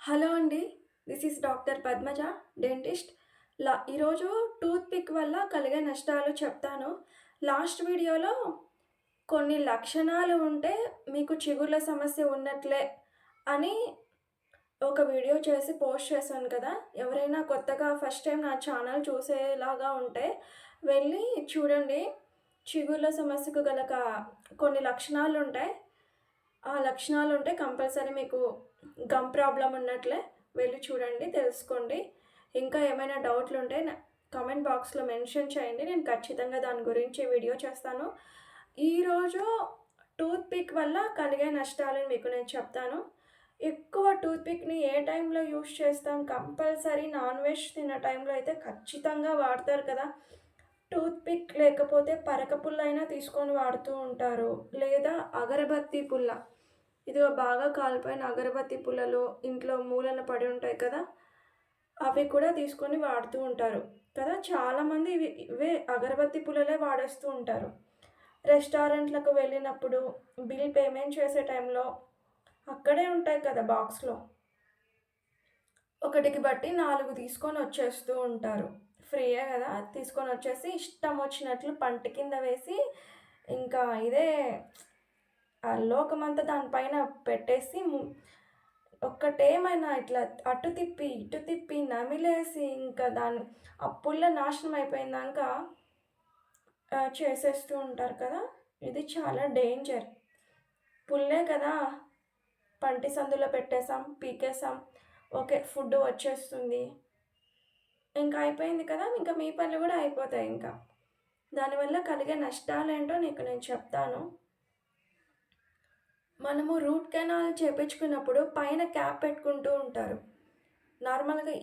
Hello అండి this is doctor Padmaja dentist లా ఈరోజు tooth pick వల్ల కలిగే నష్టాలు చెప్తాను. లాస్ట్ వీడియోలో కొన్ని లక్షణాలు ఉంటే మీకు చిగుర్ల సమస్య ఉన్నట్లే అని ఒక వీడియో చేసి పోస్ట్ చేశాను కదా. ఎవరైనా కొత్తగా ఫస్ట్ టైం నా ఛానల్ చూసేలాగా ఉంటే వెళ్ళి చూడండి. చిగుర్ల సమస్యకు గలక కొన్ని లక్షణాలు ఉంటాయి. ఆ లక్షణాలు ఉంటే కంపల్సరీ మీకు గమ్ ప్రాబ్లం ఉన్నట్లే వెళ్ళి చూడండి తెలుసుకోండి. ఇంకా ఏమైనా డౌట్లు ఉంటే కామెంట్ బాక్స్లో మెన్షన్ చేయండి. నేను ఖచ్చితంగా దాని గురించి వీడియో చేస్తాను. ఈరోజు టూత్ పిక్ వల్ల కలిగే నష్టాలను మీకు నేను చెప్తాను. ఎక్కువ టూత్ పిక్ని ఏ టైంలో యూస్ చేస్తాం? కంపల్సరీ నాన్ వెజ్ తిన్న టైంలో అయితే ఖచ్చితంగా వాడతారు కదా. టూత్ పిక్ లేకపోతే పరక పుల్ల అయినా తీసుకొని వాడుతూ ఉంటారు. లేదా అగరబత్తి పుల్ల. ఇదిగో బాగా కాలిపోయిన అగరబత్తి పుల్లలు ఇంట్లో మూలన పడి ఉంటాయి కదా అవి కూడా తీసుకొని వాడుతూ ఉంటారు కదా. చాలామంది ఇవి ఇవే అగరబత్తి పుల్లలే వాడేస్తూ ఉంటారు. రెస్టారెంట్లకు వెళ్ళినప్పుడు బిల్ పేమెంట్ చేసే టైంలో అక్కడే ఉంటాయి కదా బాక్స్లో. ఒకటికి బట్టి నాలుగు తీసుకొని వచ్చేస్తూ ఉంటారు. ఫ్రీయే కదా తీసుకొని వచ్చేసి ఇష్టం వచ్చినట్లు పంట కింద వేసి ఇంకా ఇదే లోకమంతా దానిపైన పెట్టేసి ఒక్కటేమైనా ఇట్లా అటు తిప్పి ఇటు తిప్పి నమిలేసి ఇంకా దాని ఆ పుల్ల నాశనం అయిపోయిందాక చేసేస్తూ ఉంటారు కదా ఇది చాలా డేంజర్. పుల్లే కదా పంటి సందులో పెట్టేసాం పీకేసాం ఓకే ఫుడ్ వచ్చేస్తుంది. ఇంకా అయిపోయింది కదా ఇంకా మీ పనులు కూడా అయిపోతాయి ఇంకా. దానివల్ల కలిగే నష్టాలు ఏంటో నీకు నేను చెప్తాను. మనము రూట్ కెనాల్ చేపించుకున్నప్పుడు పైన క్యాప్ పెట్టుకుంటూ ఉంటారు. నార్మల్గా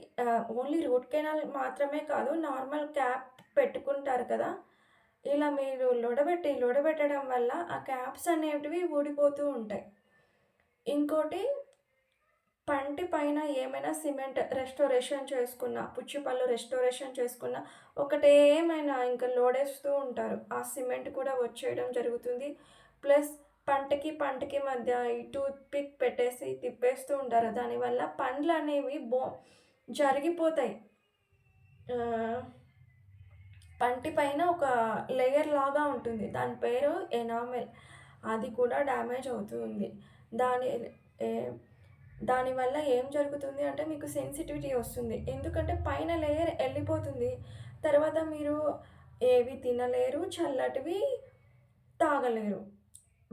ఓన్లీ రూట్ కెనాల్ మాత్రమే కాదు నార్మల్ క్యాప్ పెట్టుకుంటారు కదా. ఇలా మీరు లొడబెట్టి లొడబెట్టడం వల్ల ఆ క్యాప్స్ అనేటివి ఊడిపోతూ ఉంటాయి. ఇంకోటి పంటి పైన ఏమైనా సిమెంట్ రెస్టోరేషన్ చేసుకున్న పుచ్చిపళ్ళు రెస్టోరేషన్ చేసుకున్న ఒకటేమైనా ఇంకా లోడేస్తూ ఉంటారు. ఆ సిమెంట్ కూడా వచ్చేయడం జరుగుతుంది. ప్లస్ పంటకి పంటకి మధ్య ఈ టూత్ పిక్ పెట్టేసి తిప్పేస్తూ ఉంటారు. దానివల్ల పండ్లు అనేవి బో జరిగిపోతాయి. పంటి పైన ఒక లేయర్ లాగా ఉంటుంది. దాని పేరు ఎనామెల్. అది కూడా డ్యామేజ్ అవుతుంది. దాని ఏ- దానివల్ల ఏం జరుగుతుంది అంటే మీకు సెన్సిటివిటీ వస్తుంది. ఎందుకంటే పైన లేయర్ వెళ్ళిపోతుంది. తర్వాత మీరు ఏవి తినలేరు చల్లటివి తాగలేరు.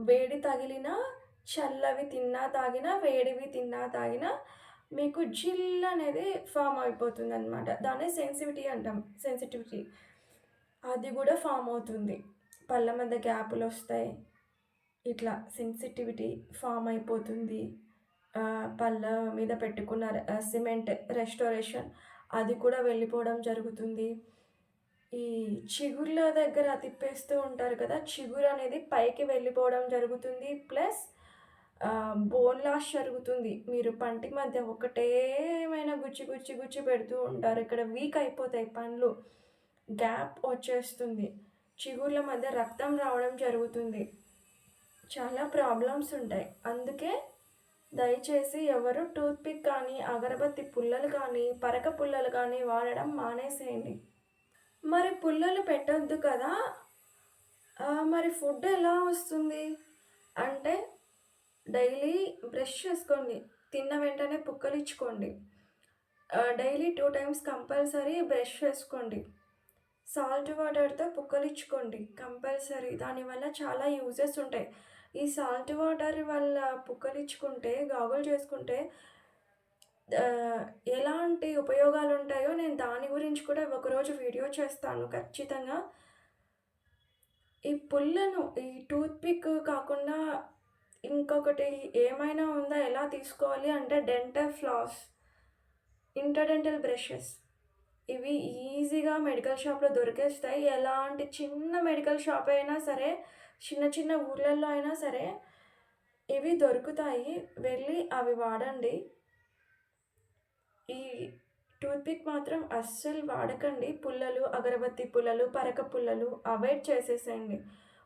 వేడి తగిలినా చల్లవి తిన్నా తాగినా వేడివి తిన్నా తాగినా మీకు జిల్ అనేది ఫామ్ అయిపోతుంది అనమాట దాన్ని సెన్సిటివిటీ అంటాం. సెన్సిటివిటీ అది కూడా ఫామ్ అవుతుంది. పళ్ళ మధ్య గ్యాపులు వస్తాయి. ఇట్లా సెన్సిటివిటీ ఫామ్ అయిపోతుంది. పళ్ళ మీద పెట్టుకున్న సిమెంట్ రెస్టోరేషన్ అది కూడా వెళ్ళిపోవడం జరుగుతుంది. ఈ చిగుర్ల దగ్గర తిప్పేస్తూ ఉంటారు కదా చిగురు అనేది పైకి వెళ్ళిపోవడం జరుగుతుంది ప్లస్ బోన్ లాస్ జరుగుతుంది. మీరు పంటి మధ్య ఒకటేమైనా గుచ్చి గుచ్చి గుచ్చి పెడుతూ ఉంటారు. ఇక్కడ వీక్ అయిపోతాయి పండ్లు. గ్యాప్ వచ్చేస్తుంది. చిగుర్ల మధ్య రక్తం రావడం జరుగుతుంది. చాలా ప్రాబ్లమ్స్ ఉంటాయి. అందుకే దయచేసి ఎవరు టూత్పిక్ కానీ అగరబత్తి పుల్లలు కానీ పరక పుల్లలు కానీ వాడడం మానేసేయండి. మరి పుల్లలు పెట్టద్దు కదా? మరి ఫుడ్ ఎలా వస్తుంది? అంటే డైలీ బ్రష్ చేసుకోండి. తిన్న వెంటనే పుక్కలిచ్చుకోండి. Daily two times compulsory brush చేసుకోండి. సాల్ట్ వాటర్తో పుక్కలిచ్చుకోండి కంపల్సరీ. దానివల్ల చాలా యూజెస్ ఉంటాయి. ఈ సాల్ట్ వాటర్ వల్ల పుక్కలిచ్చుకుంటే గాగులు చేసుకుంటే ఎలాంటి ఉపయోగాలు ఉంటాయో నేను దాని గురించి కూడా ఒకరోజు వీడియో చేస్తాను ఖచ్చితంగా. ఈ పుల్లను ఈ టూత్పిక్ కాకుండా ఇంకొకటి ఏమైనా ఉందా? ఎలా తీసుకోవాలి అంటే డెంటల్ ఫ్లాస్ ఇంటర్డెంటల్ బ్రషెస్. ఇవి ఈజీగా మెడికల్ షాప్లో దొరికేస్తాయి. ఎలాంటి చిన్న మెడికల్ షాప్ అయినా సరే చిన్న చిన్న ఊర్లలో అయినా సరే ఇవి దొరుకుతాయి. వెళ్ళి అవి వాడండి. ఈ టూత్పిక్ మాత్రం అస్సలు వాడకండి. పుల్లలు అగరబత్తి పుల్లలు పరక పుల్లలు అవాయిడ్ చేసేసేయండి.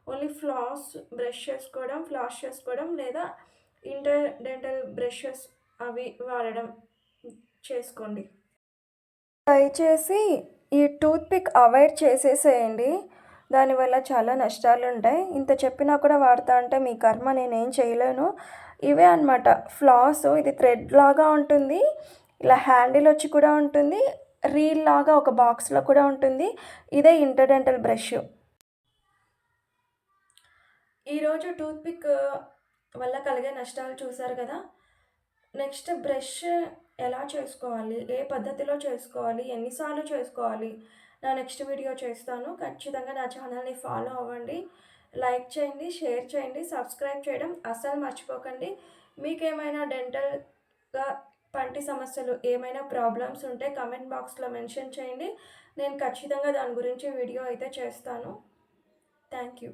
ఓన్లీ ఫ్లాస్ బ్రష్ చేసుకోవడం ఫ్లాష్ చేసుకోవడం లేదా ఇంటర్ డెంటల్ బ్రషెస్ అవి వాడడం చేసుకోండి. దయచేసి ఈ టూత్పిక్ అవాయిడ్ చేసేసేయండి. దానివల్ల చాలా నష్టాలు ఉంటాయి ఇంత చెప్పినా కూడా వాడతా అంటే మీ కర్మ నేనేం చేయలేను. ఇవే అనమాట ఫ్లాస్ ఇది థ్రెడ్ లాగా ఉంటుంది. ఇలా హ్యాండిల్ వచ్చి కూడా ఉంటుంది. రీల్ లాగా ఒక బాక్స్లో కూడా ఉంటుంది. ఇదే ఇంటర్డెంటల్ బ్రష్ ఈరోజు టూత్పిక్ వల్ల కలిగే నష్టాలు చూసారు కదా. నెక్స్ట్ బ్రష్ ఎలా చేసుకోవాలి? ఏ పద్ధతిలో చేసుకోవాలి? ఎన్నిసార్లు చేసుకోవాలి? నా నెక్స్ట్ వీడియో చేస్తాను. ఖచ్చితంగా నా ఛానల్ని ఫాలో అవ్వండి. లైక్ చేయండి షేర్ చేయండి సబ్స్క్రైబ్ చేయడం అస్సలు మర్చిపోకండి. మీకేమైనా డెంటల్గా పంటి సమస్యలు ఏమైనా ప్రాబ్లమ్స్ ఉంటే కమెంట్ బాక్స్లో మెన్షన్ చేయండి. నేను ఖచ్చితంగా దాని గురించి వీడియో అయితే చేస్తాను. Thank you